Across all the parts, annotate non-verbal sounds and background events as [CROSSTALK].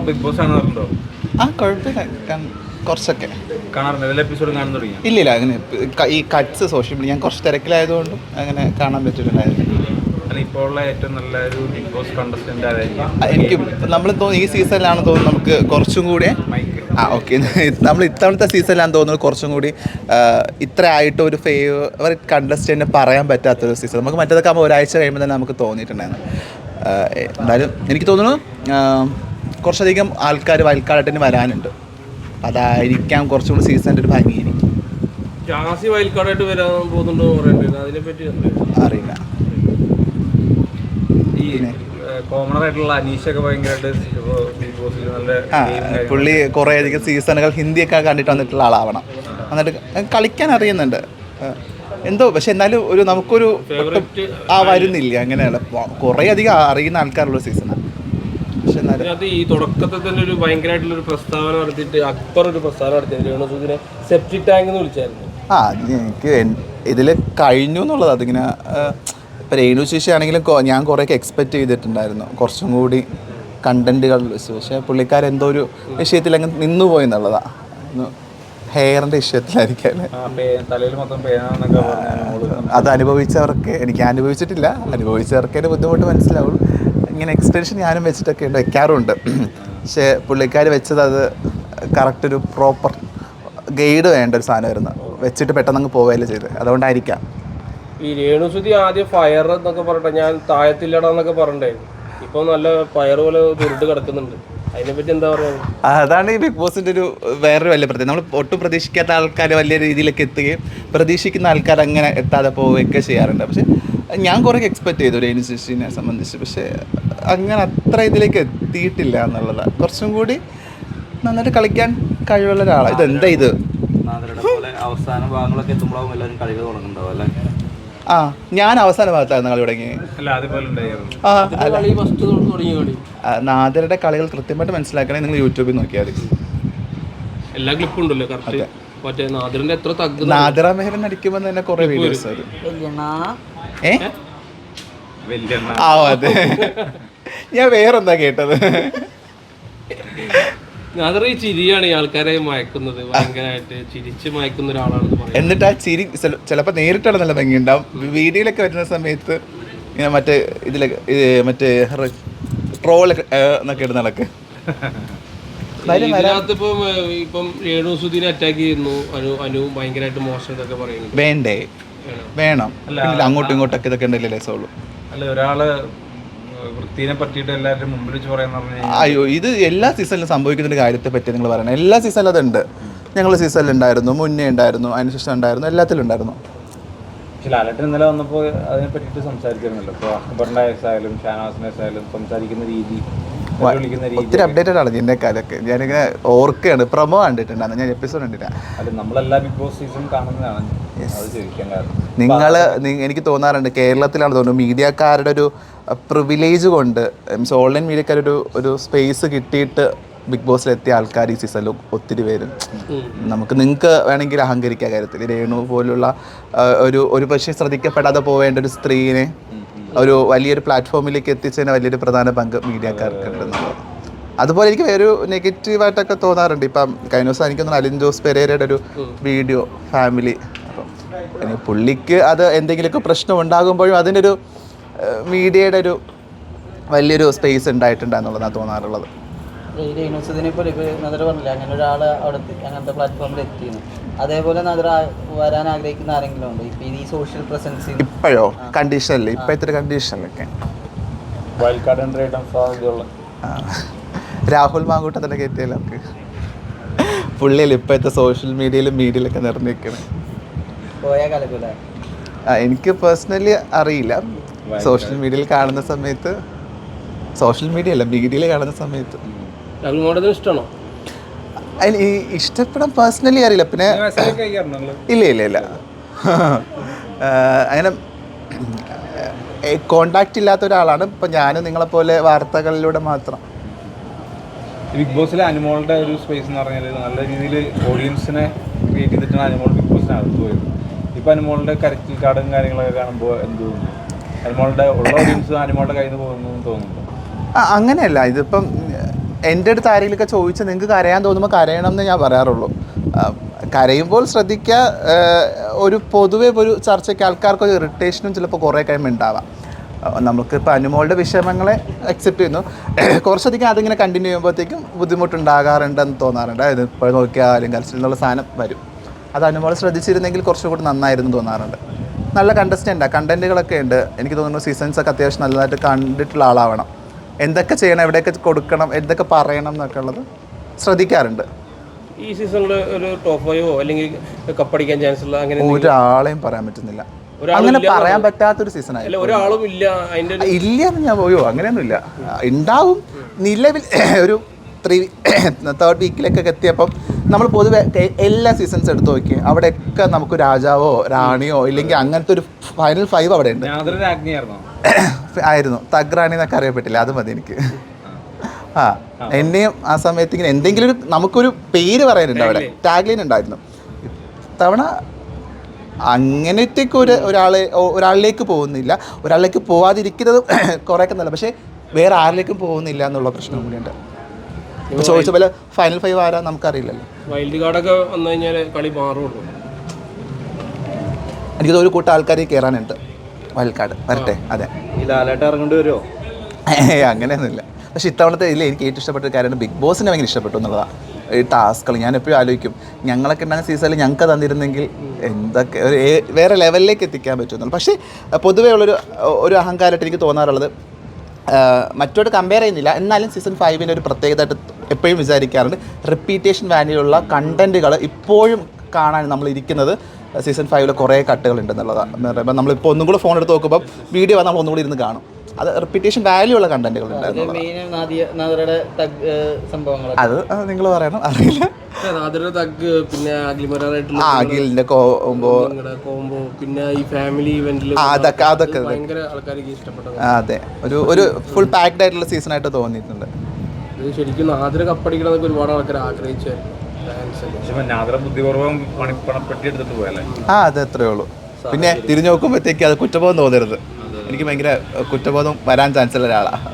Big boss കാണാറുണ്ടോ ആ കുഴപ്പമില്ല. കുറച്ചൊക്കെ. കാണാറുണ്ട്. എല്ലാ എപ്പിസോഡും കാണാൻ തുടങ്ങി ഇല്ല ഇല്ല അങ്ങനെ ഈ കട്ട്സ് സോഷ്യൽ മീഡിയ ഞാൻ കുറച്ച് തിരക്കിലായതുകൊണ്ടും അങ്ങനെ കാണാൻ പറ്റിയിട്ടുണ്ടായിരുന്നു. ഇപ്പോൾ ഉള്ള ഏറ്റവും നല്ല ഒരു ബിഗ് ബോസ് കണ്ടസ്റ്റന്റ് ആരായിരിക്കും? എനിക്ക് നമ്മൾ ഈ സീസണിലാണ് തോന്നുന്നു നമുക്ക് കുറച്ചും കൂടി. ആ ഓക്കെ [LAUGHS] നമ്മൾ ഇത്തവണത്തെ സീസണിലാണ് തോന്നുന്നത് കുറച്ചും കൂടി ഇത്ര ആയിട്ട് ഒരു ഫേവറേറ്റ് കണ്ടസ്റ്റന്റ് പറയാൻ പറ്റാത്ത ഒരു സീസൺ നമുക്ക് മറ്റേതൊക്കെ ആകുമ്പോൾ ഒരാഴ്ച കഴിയുമ്പോൾ തന്നെ നമുക്ക് തോന്നിയിട്ടുണ്ടായിരുന്നു. എന്തായാലും എനിക്ക് തോന്നുന്നു കുറച്ചധികം ആൾക്കാർ വയൽക്കാടായിട്ട് വരാനുണ്ട്. അതായിരിക്കാം കുറച്ചുകൂടി സീസണിന്റെ ഒരു ഭംഗി എനിക്ക് ജാസി വയൽക്കാടായിട്ട് വരാൻ പോകുന്നുണ്ടോ പറയുന്നുണ്ട് അതിനെ പറ്റി അറിയില്ല. ഈ കോമണർ ആയിട്ടുള്ള അനീഷൊക്കെ ഭയങ്കരമായിട്ട് പുള്ളി കുറേ അധികം സീസണുകൾ ഹിന്ദിയൊക്കെ കണ്ടിട്ട് വന്നിട്ടുള്ള ആളാവണം. എന്നിട്ട് കളിക്കാൻ അറിയുന്നുണ്ട്. എന്തോ പക്ഷെ എന്നാലും ഒരു നമുക്കൊരു ആ വരുന്നില്ല. അങ്ങനെയുള്ള കുറേ അധികം അറിയുന്ന ആൾക്കാരുള്ള എന്നാലും അതിനകത്ത് ഈ തുടക്കത്തിൽ തന്നെ ഒരു ഭയങ്കരമായിട്ടുള്ള ഒരു പ്രസ്താവന നടത്തിയിട്ട് അക്ബർ ഒരു പ്രസ്താവന നടത്തിയിരുന്നു രേണുസുദിനെ സെപ്റ്റിക് ടാങ്ക് എന്ന് വിളിച്ചായിരുന്നു. ആ എനിക്ക് ഇതിൽ കഴിഞ്ഞു എന്നുള്ളത് അതിങ്ങനെ ഇപ്പം രേണു ശേഷി ആണെങ്കിലും ഞാൻ കുറേയൊക്കെ എക്സ്പെക്റ്റ് ചെയ്തിട്ടുണ്ടായിരുന്നു. കുറച്ചും കൂടി കണ്ടന്റുകൾ വെച്ച്. പക്ഷേ പുള്ളിക്കാരെന്തോ ഒരു വിഷയത്തിൽ അങ്ങ് നിന്നു പോയി എന്നുള്ളതാണ് ഹെയറിന്റെ വിഷയത്തിലായിരിക്കും അത് അനുഭവിച്ചവർക്ക് എനിക്ക് അനുഭവിച്ചിട്ടില്ല. അനുഭവിച്ചവർക്ക് അതിന്റെ ബുദ്ധിമുട്ട് മനസ്സിലാവുള്ളൂ. ഇങ്ങനെ എക്സ്റ്റൻഷൻ ഞാനും വെച്ചിട്ടൊക്കെ ഉണ്ട് വെക്കാറുണ്ട്. പക്ഷേ പുള്ളിക്കാർ വെച്ചത് അത് കറക്റ്റ് ഒരു പ്രോപ്പർ ഗൈഡ് വേണ്ട ഒരു സാധനമായിരുന്നു വെച്ചിട്ട് പെട്ടെന്ന് അങ്ങ് പോവുകയല്ലേ ചെയ്ത്. അതുകൊണ്ടായിരിക്കാം. ഈ രേണുസുതി ആദ്യം ഫയർ എന്നൊക്കെ പറഞ്ഞിട്ട് ഞാൻ താഴത്തില്ലടാന്നൊക്കെ എന്നൊക്കെ പറഞ്ഞിട്ടായിരുന്നു ഇപ്പൊ നല്ല ഫയർ പോലെ തുരുട്ട് കിടക്കുന്നുണ്ട്. അതിനെപ്പറ്റി എന്താ പറയുക അതാണ് ഈ ബിഗ് ബോസിന്റെ ഒരു വേറൊരു വലിയ പ്രത്യേകത. നമ്മൾ ഒട്ടും പ്രതീക്ഷിക്കാത്ത ആൾക്കാർ വലിയ രീതിയിലേക്ക് എത്തുകയും പ്രതീക്ഷിക്കുന്ന ആൾക്കാർ അങ്ങനെ എത്താതെ പോവുകയൊക്കെ ചെയ്യാറുണ്ട്. പക്ഷെ ഞാൻ കുറേ എക്സ്പെക്ട് ചെയ്തു രേണു ശശിനെ സംബന്ധിച്ച് പക്ഷേ അങ്ങനെ അത്ര ഇതിലേക്ക് എത്തിയിട്ടില്ല എന്നുള്ളതാണ് കുറച്ചും കൂടി നന്നായിട്ട് കളിക്കാൻ കഴിവുള്ള ഒരാളാണ് ഇതെന്താ ഇത്? അവസാന ഭാഗങ്ങളൊക്കെ എത്തുമ്പോഴാവും എല്ലാവരും കളികൾ തുടങ്ങുന്നുണ്ടാവും അല്ലേ? ആ ഞാൻ അവസാന ഭാഗത്തായിരുന്നു കളി തുടങ്ങി അല്ല അതുപോലെ ഉണ്ടായിരുന്നു. ആ കളി ഫസ്റ്റ് തുടങ്ങിയ കളി? ആ, നാദരുടെ കളികൾ കൃത്യമായിട്ട് മനസ്സിലാക്കണേ നിങ്ങൾ യൂട്യൂബിൽ നോക്കിയാൽ മതി. എല്ലാ ക്ലിപ്പും ഉണ്ടല്ലോ കറക്റ്റ് മറ്റേ നാദിറിന്റെ എത്ര തഗ് നാദിറ മെഹറിൻ അടിക്കുമ്പോൾ തന്നെ കുറേ വീഡിയോസ് വരും ഏ? ആ അതെ. ഞാൻ വേറെന്താ കേട്ടത്? നാദിർ ഈ ചിരിയാണ് ഈ ആൾക്കാരെ മയക്കുന്നത്. ഭയങ്കരമായിട്ട് ചിരിച്ച് മയക്കുന്ന ഒരാളാണെന്ന് പറയുന്നത്. എന്നിട്ട് ആ ചിരി ചിലപ്പോൾ നേരിട്ടാണ് നല്ല ഭംഗി ഉണ്ടാവും വീഡിയോയിലൊക്കെ വരുന്ന സമയത്ത് ഇങ്ങനെ മറ്റേ ഇതിലൊക്കെ ഇത് മറ്റേ ട്രോളൊക്കെ എന്നൊക്കെ ഇടുന്ന നടക്ക് [LAUGHS] ഇതിനകത്ത് ഇപ്പം അറ്റാക്ക് ചെയ്യുന്നു. അനു അനു ഭയങ്കരമായിട്ട് മോശം ഇതൊക്കെ പറയുന്നുണ്ട്. വേണ്ടേ? വേണം. ഇല്ല അങ്ങോട്ടും ഇങ്ങോട്ടൊക്കെ ഇതൊക്കെ ഉണ്ടല്ലേ രസമുള്ളൂ അല്ല ഒരാൾ വൃത്തിനെ പറ്റിയിട്ട് എല്ലാവരും മുമ്പിൽ വെച്ച് പറയാന്ന് പറഞ്ഞു കഴിഞ്ഞാൽ അയ്യോ ഇത് എല്ലാ സീസണിലും സംഭവിക്കുന്ന ഒരു കാര്യത്തെ പറ്റി നിങ്ങൾ പറയണം. എല്ലാ സീസണിലും അതുണ്ട്. ഞങ്ങൾ സീസണിൽ ഉണ്ടായിരുന്നു മുന്നേ ഉണ്ടായിരുന്നു അതിനുശേഷം ഉണ്ടായിരുന്നു എല്ലാത്തിലും ഉണ്ടായിരുന്നു. പക്ഷെ ലാലേട്ടൻ ഇന്നലെ വന്നപ്പോൾ അതിനെ പറ്റിയിട്ട് സംസാരിച്ചിരുന്നല്ലോ ഇപ്പോൾ ആയാലും സംസാരിക്കുന്ന രീതി. ഒത്തിരി അപ്ഡേറ്റഡ് ആണ് ഇതിന്റെ കാലൊക്കെ ഞാനിങ്ങനെ ഓർക്കുകയാണ് പ്രമോ കണ്ടിട്ടുണ്ടായിരുന്നു ഞാൻ എപ്പിസോഡ് കണ്ടിട്ടില്ല അത് നമ്മളെല്ലാ ബിഗ് ബോസ് സീസണും കാണുന്നതാണ്. അത് ചോദിക്കാൻ കാരണം. നിങ്ങൾ എനിക്ക് തോന്നാറുണ്ട് കേരളത്തിലാണ് തോന്നുന്നു മീഡിയക്കാരുടെ ഒരു പ്രിവിലേജ് കൊണ്ട് മീൻസ് ഓൺലൈൻ മീഡിയക്കാരൊരു ഒരു സ്പേസ് കിട്ടിയിട്ട് ബിഗ് ബോസിലെത്തിയ ആൾക്കാർ ഈ സീസണിൽ ഒത്തിരി പേരും. നമുക്ക് നിങ്ങൾക്ക് വേണമെങ്കിൽ അഹങ്കരിക്കാൻ കാര്യത്തിൽ. രേണു പോലുള്ള ഒരു ഒരു പക്ഷേ ശ്രദ്ധിക്കപ്പെടാതെ പോവേണ്ട ഒരു സ്ത്രീനെ ഒരു വലിയൊരു പ്ലാറ്റ്ഫോമിലേക്ക് എത്തിച്ചതിന് വലിയൊരു പ്രധാന പങ്ക് മീഡിയക്കാർക്ക് ഉണ്ടെന്നുള്ളത് അതുപോലെ എനിക്ക് വേറൊരു നെഗറ്റീവായിട്ടൊക്കെ തോന്നാറുണ്ട്. ഇപ്പം കഴിഞ്ഞ ദിവസം എനിക്ക് തോന്നുന്നു അലിൻ ജോസ് പെരേരയുടെ ഒരു വീഡിയോ ഫാമിലി. അപ്പം പുള്ളിക്ക് അത് എന്തെങ്കിലുമൊക്കെ പ്രശ്നം ഉണ്ടാകുമ്പോഴും അതിന്റെ ഒരു മീഡിയയുടെ ഒരു വലിയൊരു സ്പേസ് ഉണ്ടായിട്ടുണ്ടെന്നുള്ളതാണ് തോന്നാറുള്ളത്. ഈ രേണുസുദിനെ പോലെ ഇപ്പോൾ നദർ പറഞ്ഞില്ല? അങ്ങനെ ഒരാൾ അവിടെ അങ്ങനത്തെ പ്ലാറ്റ്ഫോമിൽ എത്തിയെന്ന്. അതേപോലെ നദർ വരാൻ ആഗ്രഹിക്കുന്ന ആരെങ്കിലും ഉണ്ടോ? ഇപ്പൊ ഈ സോഷ്യൽ പ്രസൻസ് ഇപ്പോഴോ കണ്ടീഷനല്ലേ ഇപ്പോഴത്തെ കണ്ടീഷനിലൊക്കെ. രാഹുൽ മാങ്കൂട്ട തന്നെ കയറ്റിയല്ലോ നമുക്ക്. പുള്ളിയല്ലേ ഇപ്പോഴത്തെ സോഷ്യൽ മീഡിയയിലും മീഡിയയിലൊക്കെ നിറഞ്ഞിരിക്കണേ. പോയ കലകൂല ആ, എനിക്ക് പേഴ്സണലി അറിയില്ല. സോഷ്യൽ മീഡിയയിൽ കാണുന്ന സമയത്ത് സോഷ്യൽ മീഡിയ അല്ല മീഡിയയിൽ കാണുന്ന സമയത്ത്. രാഹുൽ മോഡത്തിന് ഇഷ്ടമാണോ? ഈ ഇഷ്ടപ്പെടാൻ പേഴ്സണലി അറിയില്ല. പിന്നെ ഇല്ല ഇല്ല ഇല്ല. അങ്ങനെ കോണ്ടാക്റ്റ് ഇല്ലാത്ത ഒരാളാണ്. ഇപ്പം ഞാനും നിങ്ങളെപ്പോലെ വാർത്തകളിലൂടെ മാത്രം. ബിഗ് ബോസിലെ അനുമോളുടെ ഒരു സ്പേസ് എന്ന് പറഞ്ഞാൽ നല്ല രീതിയിൽ ഓഡിയൻസിനെ ക്രിയേറ്റ് ചെയ്തിട്ടാണ് അനുമോൾ ബിഗ് ബോസിനകത്ത് പോയത്. ഇപ്പം അനുമോളുടെ കരച്ചിൽ കാടും കാര്യങ്ങളൊക്കെ കാണുമ്പോൾ എന്ത് തോന്നുന്നു? അനുമോളുടെ ഉള്ള ഓഡിയൻസ് അനുമോളുടെ കയ്യിൽ നിന്ന് പോകുന്നു തോന്നുന്നു ആ, അങ്ങനെയല്ല. ഇതിപ്പം എന്റെ അടുത്ത് ആരെങ്കിലുമൊക്കെ ചോദിച്ച് നിങ്ങൾക്ക് കരയാൻ തോന്നുമ്പോൾ കരയണം എന്ന് ഞാൻ പറയാറുള്ളൂ. കരയുമ്പോൾ ശ്രദ്ധിക്കുക ഒരു പൊതുവെ ഒരു ചർച്ചയ്ക്ക് ആൾക്കാർക്ക് ഒരു ഇറിറ്റേഷനും ചിലപ്പോൾ കുറേ കഴിയുമ്പോൾ ഉണ്ടാവാം. ഇപ്പോൾ അനുമോളുടെ വിഷമങ്ങളെ അക്സെപ്റ്റ് ചെയ്യുന്നു. കുറച്ചധികം അതിങ്ങനെ കണ്ടിന്യൂ ചെയ്യുമ്പോഴത്തേക്കും ബുദ്ധിമുട്ടുണ്ടാകാറുണ്ടെന്ന് തോന്നാറുണ്ട്. അതായത് ഇപ്പോൾ നോക്കിയാലും കൽസിൽ സാധനം വരും. അത് അനുമോൾ ശ്രദ്ധിച്ചിരുന്നെങ്കിൽ കുറച്ചും കൂടി നന്നായിരുന്നു തോന്നാറുണ്ട്. നല്ല കണ്ടസ്റ്റന്റാണ് കണ്ടന്റുകളൊക്കെ ഉണ്ട്. എനിക്ക് തോന്നുന്നു സീസൺസൊക്കെ അത്യാവശ്യം നല്ലതായിട്ട് കണ്ടിട്ടുള്ള ആളാവണം. എന്തൊക്കെ ചെയ്യണം എവിടെയൊക്കെ കൊടുക്കണം എന്തൊക്കെ പറയണം എന്നൊക്കെ ഉള്ളത് ശ്രദ്ധിക്കാറുണ്ട്. ഈ സീസണിൽ ഒരു ടോപ്പ് ഫൈവോ അല്ലെങ്കിൽ കപ്പടിക്കാൻ ചാൻസ് ഉള്ള അങ്ങനെ ഒരാളെയും പറയാൻ പറ്റുന്നില്ല. അങ്ങനെ പറയാൻ പറ്റാത്തൊരു സീസൺ അല്ല ഒരാളും ഇല്ല ഇല്ല എന്ന് ഞാൻ പോയോ അങ്ങനെയൊന്നുമില്ല. ഉണ്ടാവും നിലവിൽ ഒരു ത്രീ തേർഡ് വീക്കിലേക്കൊക്കെ എത്തിയപ്പം നമ്മൾ പൊതുവെ എല്ലാ സീസൺസ് എടുത്ത് നോക്കി അവിടെയൊക്കെ നമുക്ക് രാജാവോ റാണിയോ ഇല്ലെങ്കിൽ അങ്ങനത്തെ ഒരു ഫൈനൽ ഫൈവ് അവിടെ ഉണ്ട് ആയിരുന്നു. തഗ്രാണി എന്നൊക്കെ അറിയപ്പെട്ടില്ല? അത് മതി എനിക്ക്. ആ. എന്നെയും ആ സമയത്ത് ഇങ്ങനെ എന്തെങ്കിലും ഒരു നമുക്കൊരു പേര് പറയാനുണ്ട് അവിടെ. ടാഗ്ലൈൻ ഉണ്ടായിരുന്നു. തവണ അങ്ങനത്തേക്ക് ഒരു ഒരാളെ ഒരാളിലേക്ക് പോകുന്നില്ല. ഒരാളിലേക്ക് പോവാതിരിക്കുന്നത് [COUGHS] കുറേയൊക്കെ നല്ല പക്ഷേ വേറെ ആരിലേക്കും പോകുന്നില്ല എന്നുള്ള പ്രശ്നം കൂടിയുണ്ട്. ഇപ്പോൾ ചോദിച്ച പോലെ ഫൈനൽ ഫൈവ് ആരാ നമുക്കറിയില്ലല്ലോ. വൈൽഡ് കാർഡൊക്കെ വന്നു കഴിഞ്ഞാൽ കളി മാറുള്ളൂ. എനിക്കത് ഒരു കൂട്ടം ആൾക്കാരെ കയറാനുണ്ട് വൈൽഡ് കാർഡ് വരട്ടെ അതെ. ഇറങ്ങേണ്ടി വരുമോ അങ്ങനെയൊന്നുമില്ല. പക്ഷെ ഇത്തവണത്തെ ഇതിൽ എനിക്ക് ഏറ്റവും ഇഷ്ടപ്പെട്ട ഒരു കാര്യമാണ് ബിഗ് ബോസിനെ ഭയങ്കര ഇഷ്ടപ്പെട്ടു എന്നുള്ളതാണ് ഈ ടാസ്കുകൾ ഞാൻ എപ്പോഴും ആലോചിക്കും ഞങ്ങളൊക്കെ ഉണ്ടാകുന്ന സീസണിൽ ഞങ്ങൾക്ക് തന്നിരുന്നെങ്കിൽ എന്തൊക്കെ ഒരു വേറെ ലെവലിലേക്ക് എത്തിക്കാൻ പറ്റുമെന്നുള്ളു. പക്ഷേ പൊതുവേ ഉള്ളൊരു ഒരു അഹങ്കാരമായിട്ട് എനിക്ക് തോന്നാറുള്ളത് മറ്റോട് കമ്പയർ ചെയ്യുന്നില്ല. എന്നാലും സീസൺ ഫൈവിന്റെ ഒരു പ്രത്യേകതയായിട്ട് എപ്പോഴും വിചാരിക്കാറുണ്ട്. റിപ്പീറ്റേഷൻ വാല്യൂ കണ്ടന്റുകൾ ഇപ്പോഴും കാണാൻ നമ്മൾ ഇരിക്കുന്നത് സീസൺ ഫൈവിൽ കുറേ കട്ടുകൾ ഇപ്പം എന്ന് പറയുമ്പോൾ നമ്മളിപ്പോൾ ഒന്നും കൂടെ ഫോൺ എടുത്ത് നോക്കുമ്പോൾ വീഡിയോ വന്നാൽ ഒന്നും കൂടി ഇരുന്ന് കാണും. അത് റിപ്പീറ്റേഷൻ വാല്യൂ ഉള്ള കണ്ടന്റുകൾ ഉണ്ടായിരുന്നു അത് നിങ്ങൾ പറയണം. അറിയില്ല. പിന്നെ കോംബോ പിന്നെ ഈ ഫാമിലി ഇവന്റിൽ അതൊക്കെ അതൊക്കെ ഭയങ്കര ആൾക്കാർക്ക് ഇഷ്ടപ്പെട്ടത് അതെ. ഒരു ഒരു ഫുൾ പാക്ഡ് ആയിട്ടുള്ള സീസൺ ആയിട്ട് തോന്നിയിട്ടുണ്ട്. ഇത് ശരിക്കും നാദിര കപ്പടിക്കണം എന്നൊക്കെ ഒരുപാട് ആൾക്കാർ ആഗ്രഹിച്ചായിരുന്നു ആ അത് അത്രേ ഉള്ളൂ. പിന്നെ തിരിഞ്ഞു നോക്കുമ്പോഴത്തേക്ക് അത് കുറ്റബോധം തോന്നരുത്. എനിക്ക് ഭയങ്കര കുറ്റബോധം വരാൻ ചാൻസ് ഉള്ള ഒരാളാണ്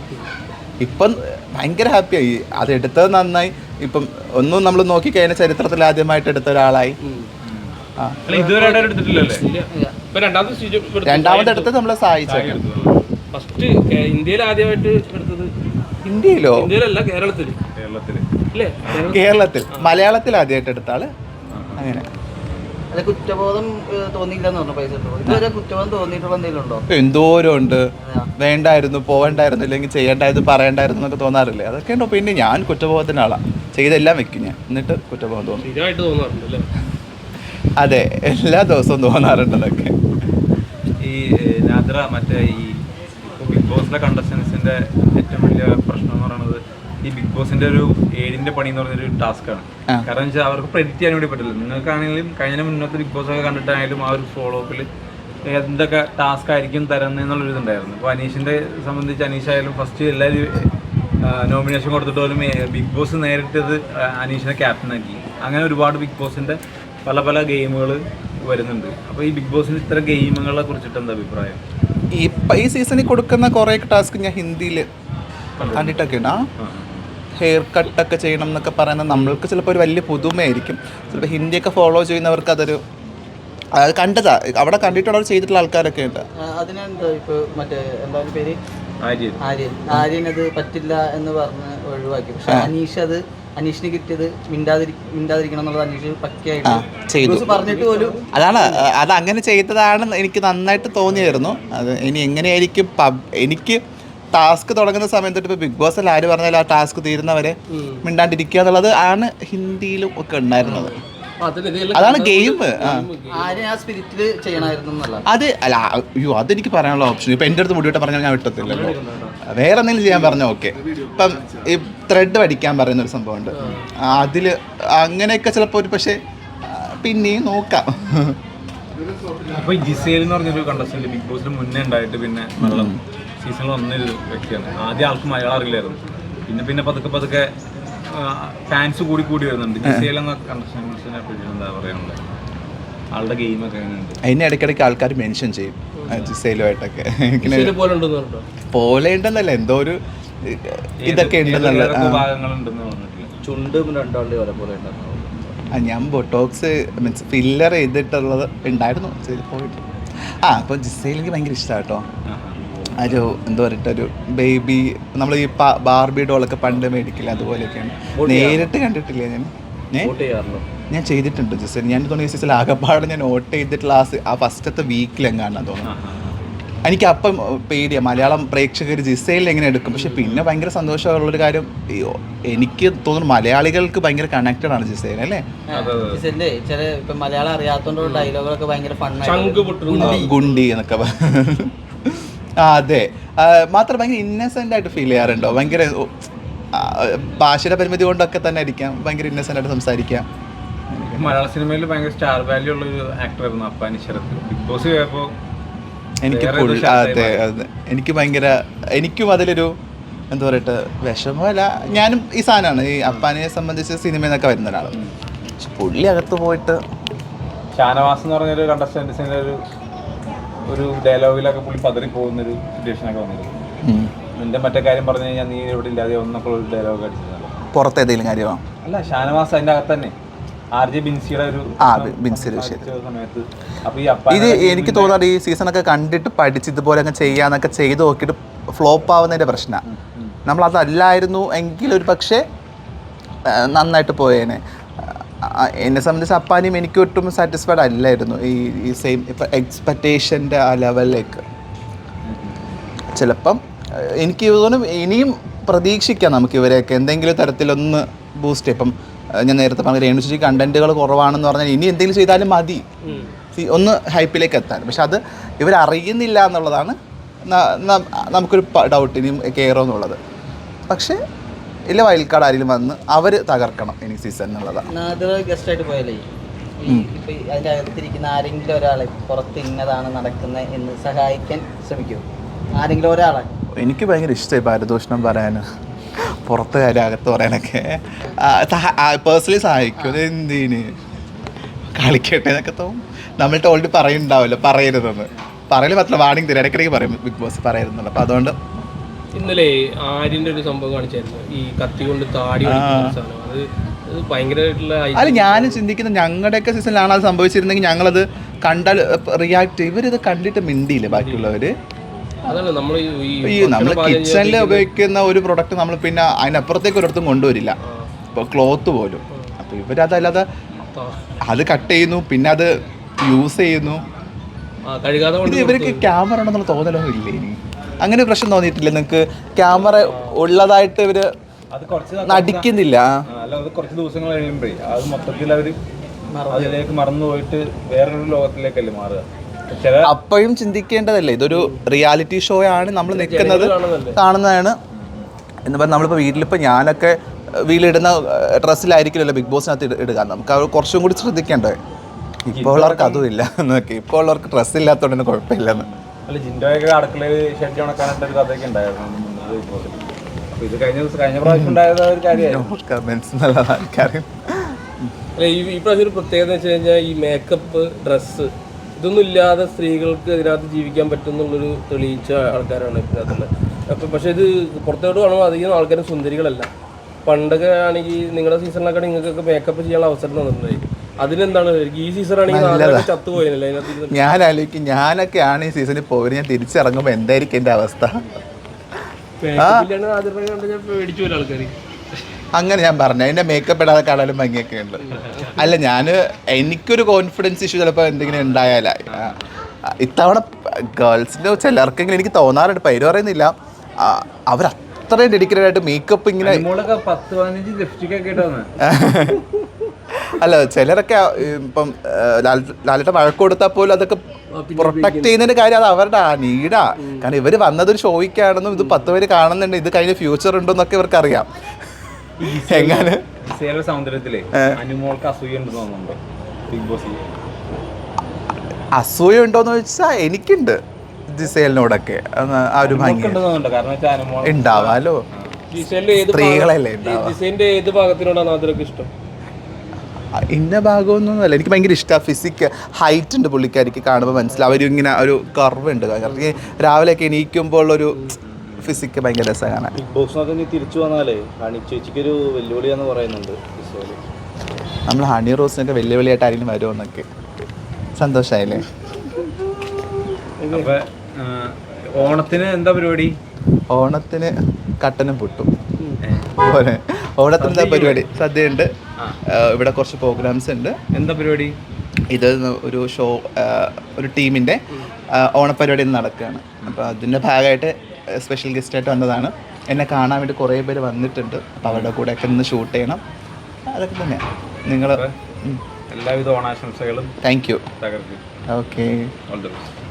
ഇപ്പം ഭയങ്കര ഹാപ്പിയായി അത് എടുത്തത് നന്നായി. ഇപ്പം ഒന്നും നമ്മൾ നോക്കിക്കഴിഞ്ഞാൽ ചരിത്രത്തിൽ ആദ്യമായിട്ട് എടുത്ത ഒരാളായി. രണ്ടാമത് എടുത്തത് നമ്മളെ സഹായിച്ചു ഫസ്റ്റ് ഇന്ത്യയിൽ ആദ്യമായിട്ട് എടുത്തത് ഇന്ത്യയിലോ? ഇന്ത്യയിലല്ല കേരളത്തിൽ അല്ലേ കേരളത്തിൽ. മലയാളത്തിൽ ആദ്യമായിട്ട് എടുത്ത ആൾ അങ്ങനെ. അല്ല കുറ്റബോധം പറഞ്ഞു പൈസ ഇതുവരെ കുറ്റബോധം തോന്നിയിട്ടുള്ള എന്തെങ്കിലും ഉണ്ടോ? എന്തോരം ഉണ്ട് വേണ്ടായിരുന്നു പോകണ്ടായിരുന്നു അല്ലെങ്കിൽ ചെയ്യണ്ടായിരുന്നു പറയണ്ടായിരുന്നു എന്നൊക്കെ തോന്നാറില്ലേ? അതൊക്കെ ഉണ്ടോ? പിന്നെ ഞാൻ കുറ്റബോധത്തിന്റെ ആളാണ് ചെയ്തെല്ലാം വെക്കും ഞാൻ. എന്നിട്ട് കുറ്റബോധം തോന്നും. അതെ എല്ലാ ദിവസവും തോന്നാറുണ്ട് അതൊക്കെ. ഈ നാദ്ര മറ്റേ ഈ ഇപ്പൊ ബിഗ് ബോസിലെ കണ്ടസ്റ്റൻസിന്റെ ഏറ്റവും വലിയ പ്രശ്നം എന്ന് പറയുന്നത് ഈ ബിഗ് ബോസിന്റെ ഒരു ഏഴിന്റെ പണി എന്ന് പറഞ്ഞൊരു ടാസ്ക് ആണ് കാരണം വെച്ചാൽ അവർക്ക് പ്രെഡിക്റ്റ് ചെയ്യാൻ വേണ്ടി പറ്റില്ല. നിങ്ങൾക്കാണെങ്കിലും കഴിഞ്ഞ മുന്നത്തെ ബിഗ് ബോസ് ഒക്കെ കണ്ടിട്ടായാലും ആ ഒരു ഫോളോ അപ്പിൽ എന്തൊക്കെ ടാസ്ക് ആയിരിക്കും തരുന്നത് എന്നുള്ളൊരു ഇതുണ്ടായിരുന്നു. അപ്പോൾ അനീഷിന്റെ സംബന്ധിച്ച് അനീഷായാലും ഫസ്റ്റ് എല്ലാവരും നോമിനേഷൻ കൊടുത്തിട്ട് പോലും ബിഗ് ബോസ് നേരിട്ടത് അനീഷിനെ ക്യാപ്റ്റനാക്കി അങ്ങനെ ഒരുപാട് ബിഗ് ബോസിന്റെ പല പല ഗെയിമുകൾ വരുന്നുണ്ട്. അപ്പോൾ ഈ ബിഗ് ബോസിന് ഇത്ര ഗെയിമുകളെ കുറിച്ചിട്ട് എന്താ അഭിപ്രായം? ഈ സീസണിൽ കൊടുക്കുന്ന കുറേ ടാസ്ക് ഞാൻ ഹിന്ദിയിൽ കണ്ടിട്ടൊക്കെ ഉണ്ട് ആ ഹെയർ കട്ടൊക്കെ ചെയ്യണം എന്നൊക്കെ പറയുന്നത് നമ്മൾക്ക് ചിലപ്പോൾ ഒരു വലിയ പുതുമയായിരിക്കും. ചിലപ്പോൾ ഹിന്ദിയൊക്കെ ഫോളോ ചെയ്യുന്നവർക്ക് അതൊരു അത് കണ്ടതാ. അവിടെ കണ്ടിട്ടുള്ളവർ ചെയ്തിട്ടുള്ള ആൾക്കാരൊക്കെ ഉണ്ട്. അതിനെന്താ ഇപ്പൊ മറ്റേ എന്താണ് പേര്? ആര്യൻ. ആര്യൻ. ആര്യൻ അത് പറ്റില്ല എന്ന് പറഞ്ഞ് ഒഴിവാക്കി. പക്ഷെ അനീഷ് അത് അനീഷിന് കിട്ടിയത് മിണ്ടാതിരി മിണ്ടാതിരിക്കണം എന്നുള്ളത് അനീഷ് പക്കയായിട്ട് ചെയ്തു. പറഞ്ഞിട്ട് പോലും അതാണ് അത് അങ്ങനെ ചെയ്തതാണ് എനിക്ക് നന്നായിട്ട് തോന്നിയായിരുന്നു. അത് ഇനി എങ്ങനെയായിരിക്കും എനിക്ക് ടാസ്ക് തുടങ്ങുന്ന സമയത്ത് ഇപ്പോൾ ബിഗ് ബോസിൽ ആര് പറഞ്ഞാലും ആ ടാസ്ക് തീരുന്നവരെ മിണ്ടാണ്ടിരിക്കുക എന്നുള്ളത് ആണ് ഹിന്ദിയിലും ഒക്കെ ഉണ്ടായിരുന്നത്. അതാണ് ഗെയിം. അത് അല്ല അയ്യോ അതെനിക്ക് പറയാനുള്ള ഓപ്ഷൻ. ഇപ്പൊ എന്റെ അടുത്ത് മുടിവിട്ട് പറഞ്ഞാൽ ഞാൻ വിട്ടത്തില്ലല്ലോ. വേറെ എന്തെങ്കിലും ചെയ്യാൻ പറഞ്ഞാൽ ഓക്കെ. ഇപ്പം ഈ ത്രെഡ് പഠിക്കാൻ പറയുന്ന ഒരു സംഭവം ഉണ്ട് അതിൽ അങ്ങനെയൊക്കെ ചിലപ്പോൾ ഒരു പക്ഷേ പിന്നെയും നോക്കാം. അപ്പൊ ജിസേൽ എന്ന് പറഞ്ഞൊരു കണ്ടസ്റ്റന്റ് ബിഗ് ബോസിന് മുന്നേ ഉണ്ടായിട്ട് പിന്നെ സീസണിൽ വന്നൊരു വ്യക്തിയാണ് ആദ്യം ആൾക്ക് മലയാളം അറിയില്ലായിരുന്നു. പിന്നെ പിന്നെ പതുക്കെ പതുക്കെ ഫാൻസ് കൂടി കൂടി വരുന്നുണ്ട്. ജിസേൽ എന്താ പറയാനുള്ളത് ആളുടെ ഗെയിമൊക്കെ അതിനെ ഇടയ്ക്കിടയ്ക്ക് ആൾക്കാർ മെൻഷൻ ചെയ്യും. ജിസൈലുമായിട്ടൊക്കെ. പോലെ ഉണ്ടെന്നല്ല എന്തോ ഒരു ഇതൊക്കെ ഉണ്ടെന്നല്ല ആ. ഭാഗങ്ങളുണ്ടെന്ന് പറഞ്ഞിട്ടില്ല? ചുണ്ടും രണ്ടാളുടെ ഒരേപോലെ ആ ഞാൻ ബൊട്ടോക്സ് മീൻസ് ഫില്ലർ ചെയ്തിട്ടുള്ളത് ഉണ്ടായിരുന്നു. പോയിട്ട്. ആ അപ്പോൾ ജിസയിൽ എനിക്ക് ഭയങ്കര ഇഷ്ടമാണ് കേട്ടോ ഒരു എന്താ പറയുക ഒരു ബേബി നമ്മൾ ഈ ബാർബി ഡോളൊക്കെ പണ്ട് മേടിക്കില്ല അതുപോലെയൊക്കെയാണ്. നേരിട്ട് കണ്ടിട്ടില്ല ഞാൻ? ഞാൻ ചെയ്തിട്ടുണ്ട് ജസ്റ്റ്. ഞാൻ തോന്നുന്നു ഈ സീസണിൽ ആകെപ്പാട് ഞാൻ വോട്ട് ചെയ്തിട്ടുള്ള ആ സി- ആ ഫസ്റ്റത്തെ വീക്കിലെങ്ങാണ് തോന്നുന്നു. എനിക്ക് അപ്പം പേടിയാണ് മലയാളം പ്രേക്ഷകർ ജിസയിൽ എങ്ങനെ എടുക്കും. പക്ഷെ പിന്നെ ഭയങ്കര സന്തോഷമുള്ളൊരു കാര്യം അയ്യോ, എനിക്ക് തോന്നുന്നു മലയാളികൾക്ക് ഭയങ്കര കണക്റ്റഡ് ആണ് ജിസയിൽ അല്ലേ? ചില ഇപ്പൊ മലയാളം അറിയാത്തോണ്ടുള്ള ഡയലോഗുകളൊക്കെ ഭയങ്കര ഗുണ്ടി എന്നൊക്കെ അതെ. മാത്രം ഭയങ്കര ഇന്നസെന്റ് ആയിട്ട് ഫീൽ ചെയ്യാറുണ്ടോ? ഭയങ്കര ഭാഷയുടെ പരിമിതി കൊണ്ടൊക്കെ തന്നെ ഇരിക്കാം ഭയങ്കര ഇന്നസെന്റ് ആയിട്ട് സംസാരിക്കാം. മലയാള സിനിമയിൽ ഭയങ്കര സ്റ്റാർ വാല്യൂ ഉള്ള ഒരു ആക്ടർ ആക്ടറായിരുന്നു അപ്പാനി ശരത് ബിഗ് ബോസ് പോയപ്പോ എനിക്ക് അതെ അതെ. എനിക്ക് ഭയങ്കര എനിക്കും അതിലൊരു എന്താ പറയട്ടെ വിഷമമല്ല. ഞാനും ഈ സാധനമാണ് ഈ അപ്പാനെ സംബന്ധിച്ച് സിനിമയിൽ നിന്നൊക്കെ വരുന്ന ഒരാളാണ്. പക്ഷെ പുള്ളി അകത്ത് പോയിട്ട് ഷാനവാസ് എന്ന് പറഞ്ഞൊരു കണ്ടസ്റ്റൻസിന്റെ ഒരു ഒരു ഡയലോഗിലൊക്കെ പുള്ളി പതറി പോകുന്ന ഒരു സിറ്റുവേഷൻ ഒക്കെ വന്നിരുന്നു. എന്റെ നിന്റെ മറ്റേ കാര്യം പറഞ്ഞു കഴിഞ്ഞാൽ നീ ഇവിടെ ഇല്ലാതെ ഒന്നൊക്കെ ഒരു ഡയലോഗ് അടിച്ചിരുന്നല്ലോ പുറത്ത് ഏതെങ്കിലും കാര്യമാണോ? അല്ല ഷാനവാസ് അതിന്റെ അകത്ത് തന്നെ. ഇത് എനിക്ക് തോന്നാറ് ഈ സീസൺ ഒക്കെ കണ്ടിട്ട് പഠിച്ച് ഇതുപോലെ അങ്ങ് ചെയ്യാന്നൊക്കെ ചെയ്ത് നോക്കിയിട്ട് ഫ്ലോപ്പ് ആവുന്നതിന്റെ പ്രശ്നമാണ് നമ്മൾ അതല്ലായിരുന്നു എങ്കിൽ ഒരു പക്ഷേ നന്നായിട്ട് പോയേനെ. എന്നെ സംബന്ധിച്ച് അപ്പാനും എനിക്ക് ഒട്ടും സാറ്റിസ്ഫൈഡ് അല്ലായിരുന്നു. ഈ ഈ സെയിം ഇപ്പം എക്സ്പെക്റ്റേഷന്റെ ആ ലെവലിലേക്ക് ചിലപ്പം എനിക്ക് തോന്നും ഇനിയും പ്രതീക്ഷിക്കാം നമുക്ക് ഇവരെയൊക്കെ. എന്തെങ്കിലും തരത്തിലൊന്ന് ബൂസ്റ്റ് ഇപ്പം ഞാൻ നേരത്തെ പറഞ്ഞ രേണുചി കണ്ടന്റുകൾ കുറവാണെന്ന് പറഞ്ഞാൽ ഇനി എന്തെങ്കിലും ചെയ്താലും മതി. ഒന്ന് ഹൈപ്പിലേക്ക് എത്താൻ. പക്ഷെ അത് ഇവരറിയുന്നില്ല എന്നുള്ളതാണ് നമുക്കൊരു ഡൗട്ട് ഇനിയും കെയറോ എന്നുള്ളത്. പക്ഷേ ഇല്ല വൈൽഡ് കാർഡ് ആരെങ്കിലും വന്ന് അവർ തകർക്കണം ഇനി സീസൺ എന്നുള്ളതാണ് ഗസ്റ്റ് ആയിട്ട് പോയാലേ ഇപ്പൊ ആരെങ്കിലും ഒരാളെ പുറത്ത് ഇന്നതാണ് നടക്കുന്നത് എന്ന് സഹായിക്കാൻ ശ്രമിക്കൂ. ആരെങ്കിലും ഒരാളെ? എനിക്ക് ഭയങ്കര ഇഷ്ടമായി പാരിതോഷണം പറയാൻ പുറത്ത് കാര്യം അകത്ത് പറയാനൊക്കെ പേഴ്സണലി സഹായിക്കും. അത് എന്തിന് കളിക്കട്ടെ എന്നൊക്കെ തോന്നും. നമ്മൾ ടോൾഡ് പറയുന്നുണ്ടാവില്ല പറയരുതെന്ന്. പറയൽ മാത്രം വാണിംഗ് തരും. ഇടയ്ക്കിടയ്ക്ക് പറയും ബിഗ് ബോസ് പറയരുന്നുണ്ട് അപ്പോൾ അതുകൊണ്ട് ഇന്നലെ ആര്യന്റെ ഒരു സംഭവം കാണിച്ചായിരുന്നു. ഈ കത്തി കൊണ്ട് താടി സാധനം. അത് അല്ല ഞാൻ ചിന്തിക്കുന്നത് ഞങ്ങളുടെയൊക്കെ സീസണിലാണ് അത് സംഭവിച്ചിരുന്നെങ്കിൽ ഞങ്ങളത് കണ്ടാൽ റിയാക്ട് ഇവരിത് കണ്ടിട്ട് മിണ്ടിയില്ല ബാക്കിയുള്ളവര്? ഈ നമ്മൾ കിച്ചണിൽ ഉപയോഗിക്കുന്ന ഒരു പ്രൊഡക്റ്റ് നമ്മൾ പിന്നെ അതിനപ്പുറത്തേക്ക് ഒരിടത്തും കൊണ്ടുവരില്ല. ഇപ്പോൾ ക്ലോത്ത് പോലും. അപ്പോൾ ഇവരതല്ലാതെ അത് കട്ട് ചെയ്യുന്നു പിന്നെ അത് യൂസ് ചെയ്യുന്നു. ഇവർക്ക് ക്യാമറ ഉണ്ടെന്നുള്ള തോന്നലൊന്നും ഇല്ലേ ഇനി? അങ്ങനെ ഒരു പ്രശ്നം തോന്നിയിട്ടില്ല. നിങ്ങൾക്ക് ക്യാമറ ഉള്ളതായിട്ട് ഇവർ അത് കുറച്ച് നടിക്കുന്നില്ല. അല്ല അത് കുറച്ച് ദിവസങ്ങൾ കഴിയുമ്പോഴേ അത് മൊത്തത്തിൽ അവർ അതിലേക്ക് മറന്നു പോയിട്ട് വേറൊരു ലോകത്തിലേക്കല്ലേ മാറുക? അപ്പോഴും ചിന്തിക്കേണ്ടതല്ലേ ഇതൊരു റിയാലിറ്റി ഷോ ആണ്. നമ്മൾ നിൽക്കുന്നത്? കാണുന്നതാണ്. എന്ന് പറഞ്ഞാൽ നമ്മളിപ്പോൾ വീട്ടിലിപ്പോൾ ഞാനൊക്കെ വീട്ടിലിടുന്ന ഡ്രസ്സിലായിരിക്കില്ലല്ലോ ബിഗ് ബോസിനകത്ത് ഇട- ഇടുക. നമുക്ക് അവർ കുറച്ചും കൂടി ശ്രദ്ധിക്കേണ്ടേ ഇപ്പോൾ ഉള്ളവർക്ക് അതും ഇല്ല എന്നൊക്കെ. ഇപ്പോൾ ഉള്ളവർക്ക് ഡ്രസ്സ് ഇല്ലാത്തതുകൊണ്ട് തന്നെ കുഴപ്പമില്ലെന്ന്. അല്ല ജിൻഡോയൊക്കെ അടുക്കളയിൽ ഷെഡ് ഉണക്കാനായിട്ട് ഒരു കഥയൊക്കെ ഉണ്ടായിരുന്നു. ഇത് കഴിഞ്ഞ ദിവസം കഴിഞ്ഞ പ്രാവശ്യം ഉണ്ടായത് ഒരു കാര്യമായിരുന്നു. അല്ല ഈ ഈ പ്രാവശ്യം ഒരു പ്രത്യേകത എന്ന് വെച്ച് കഴിഞ്ഞാൽ ഈ മേക്കപ്പ് ഡ്രസ്സ് ഇതൊന്നും ഇല്ലാതെ സ്ത്രീകൾക്ക് ഇതിനകത്ത് ജീവിക്കാൻ പറ്റും എന്നുള്ളൊരു തെളിയിച്ച ആൾക്കാരാണ് ഇതിനകത്തുള്ളത് അപ്പം പക്ഷേ ഇത് പുറത്തോട്ട് കാണുമ്പോൾ അധികം ആൾക്കാരും സുന്ദരികളല്ല. പണ്ടൊക്കെ ആണെങ്കിൽ നിങ്ങളുടെ സീസണിലൊക്കെ നിങ്ങൾക്കൊക്കെ മേക്കപ്പ് ചെയ്യാനുള്ള അവസരം തന്നിട്ടുണ്ടായി. അതിനെന്താണ്? ഈ സീസൺ ആണെങ്കിൽ ചത്തുപോയല്ലേ? ഞാൻ ആലോചിക്കും. ഞാനൊക്കെ ആണ് ഈ സീസണിൽ പോയി ഞാൻ തിരിച്ചിറങ്ങുമ്പോൾ എന്തായിരിക്കും എന്റെ അവസ്ഥ? അങ്ങനെ ഞാൻ പറഞ്ഞു. അതിന്റെ മേക്കപ്പ് ഇടാതെ കാണാനും ഭംഗിയൊക്കെ ഉണ്ട്. അല്ല ഞാൻ എനിക്കൊരു കോൺഫിഡൻസ് ഇഷ്യൂ ചിലപ്പോൾ എന്തെങ്കിലും ഉണ്ടായാല. ഇത്തവണ ഗേൾസിന്റെ ചിലർക്കെങ്കിലും എനിക്ക് തോന്നാറുണ്ട്. പേര് പറയുന്നില്ല. അവരത്രയും അവർ അത്രയും ഡെഡിക്കേറ്റഡ് ആയിട്ട് മേക്കപ്പ് ഇങ്ങനെ [LAUGHS] അല്ല ചിലരൊക്കെ ഇപ്പം ലാലിട്ട വഴക്ക് കൊടുത്താൽ പോലും അതൊക്കെ പ്രൊട്ടക്ട് ചെയ്യുന്നതിന്റെ കാര്യം അത് അവരുടെ ആ നീടാ. കാരണം ഇവർ വന്നതൊരു ഷോയ്ക്കാണെന്നും ഇത് പത്ത് പേര് കാണുന്നുണ്ട് ഇത് കഴിഞ്ഞ ഫ്യൂച്ചർ ഉണ്ടെന്നൊക്കെ ഇവർക്ക് അറിയാം എങ്ങനെ? സൗന്ദര്യത്തിലെ അനുമോൾക്ക് അസൂയ ഉണ്ടെന്ന് തോന്നുന്നുണ്ടോ? ബിഗ് ബോസ് അസൂയ ഉണ്ടോന്ന് ചോദിച്ചാൽ എനിക്കുണ്ട് ജിസേലിനോടൊക്കെ ആ ഒരു ഭംഗി. ഉണ്ടാവാലോ? സ്ത്രീകളല്ലേ ഏത് ഭാഗത്തിനോടാണ് അതിലൊക്കെ ഇഷ്ടം? ഇന്ന ഭാഗമൊന്നുമല്ല എനിക്ക് ഭയങ്കര ഇഷ്ടമാണ് ഫിസിക്ക് ഹൈറ്റ് ഉണ്ട് പുള്ളിക്കാരിക്ക് കാണുമ്പോൾ മനസ്സിലാവും. അവർ ഇങ്ങനെ ഒരു കർവ് ഉണ്ട്. കാരണം രാവിലെ രാവിലെയൊക്കെ എണീക്കുമ്പോൾ ഒരു ഫിസിക്ക് ഭയങ്കര രസമാണ് ബിഗ് തിരിച്ചു വന്നാലേ ഹണി ചേച്ചിക്ക് ഒരു വെല്ലുവിളിയാന്ന് പറയുന്നുണ്ട് നമ്മൾ ഹണി റോസിനൊക്കെ വെല്ലുവിളിയായിട്ട് ആരെങ്കിലും വരുമോ എന്നൊക്കെ. സന്തോഷമായില്ലേ ഓണത്തിന് എന്താ പരിപാടി? ഓണത്തിന് കട്ടനും പൊട്ടും. പോലെ. ഓണത്തിന് എന്താ പരിപാടി? സദ്യയുണ്ട്. ഇവിടെ കുറച്ച് പ്രോഗ്രാംസ് ഉണ്ട്. എന്താ പരിപാടി? ഇത് ഒരു ഷോ ഒരു ടീമിന്റെ ഓണപരിപാടി ഇന്ന് നടക്കുകയാണ്. അപ്പോൾ അതിന്റെ ഭാഗമായിട്ട് സ്പെഷ്യൽ ഗസ്റ്റായിട്ട് വന്നതാണ്. എന്നെ കാണാൻ വേണ്ടി കുറേ പേര് വന്നിട്ടുണ്ട്. അപ്പോൾ അവരുടെ കൂടെയൊക്കെ നിന്ന് ഷൂട്ട് ചെയ്യണം. അതൊക്കെ തന്നെ നിങ്ങൾ എല്ലാവിധ ഓണാശംസകളും thank you okay okay all the best